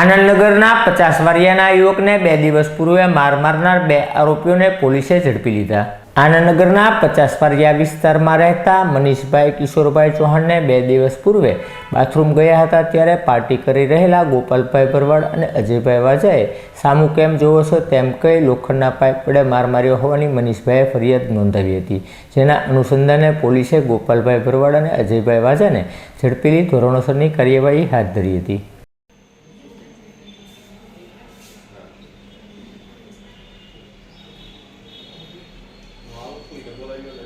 આનંદનગરના પચાસ વારિયાના યુવકને બે દિવસ પૂર્વે માર મારનાર બે આરોપીઓને પોલીસે ઝડપી લીધા. આનંદનગરના પચાસ વારિયા વિસ્તારમાં રહેતા મનીષભાઈ કિશોરભાઈ ચૌહાણને બે દિવસ પૂર્વે બાથરૂમ ગયા હતા ત્યારે પાર્ટી કરી રહેલા ગોપાલભાઈ ભરવાડ અને અજયભાઈ વાજાએ, સામુ કેમ જોવો છો? તેમ કહી લોખંડના પાઇપ વડે માર માર્યો હોવાની મનીષભાઈએ ફરિયાદ નોંધાવી હતી. જેના અનુસંધાને પોલીસે ગોપાલભાઈ ભરવાડ અને અજયભાઈ વાજાને ઝડપીલી ધોરણોસરની કાર્યવાહી હાથ ધરી હતી. থেকে বলাই গেলে